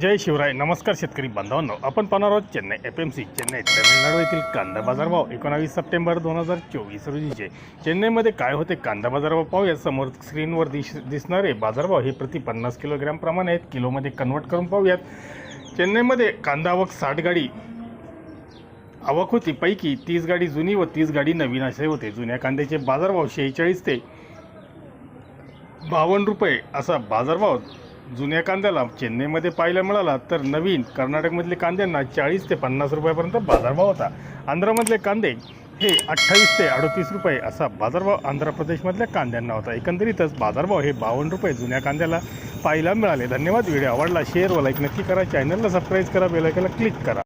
जय शिवराय नमस्कार शेतकरी बांधवांनो. आपण पाहणार आहोत Chennai F M C Chennai Tamil Nadu येथील कांदा बाजारभाव एकोणावीस सप्टेंबर दोन हजार चोवीस रोजीचे चेन्नईमध्ये काय होते कांदा बाजारभाव पाहूया. समोर स्क्रीनवर दिस दिसणारे बाजारभाव हे प्रति पन्नास किलोग्रॅमप्रमाणे आहेत. किलोमध्ये कन्वर्ट करून पाहूयात. चेन्नईमध्ये कांदा आवक साठ गाडी आवक होती. पैकी तीस गाडी जुनी व तीस गाडी नवीन असे होते. जुन्या कांद्याचे बाजारभाव शेहेचाळीस ते बावन्न रुपये असा बाजारभाव जुन्या कांद्याला चेन्नईमध्ये पाहायला मिळाला तर नवीन कर्नाटकमधले कांद्यांना चाळीस ते पन्नास रुपयापर्यंत बाजारभाव होता. आंध्रमधले कांदे हे अठ्ठावीस ते अडतीस रुपये असा बाजारभाव आंध्र प्रदेशमधल्या कांद्यांना होता. एकंदरीतच बाजारभाव हे बावन्न रुपये जुन्या कांद्याला पाहायला मिळाले. धन्यवाद. व्हिडिओ आवडला शेअर व लाईक नक्की करा. चॅनलला सबस्क्राईब करा बेलायकला क्लिक करा.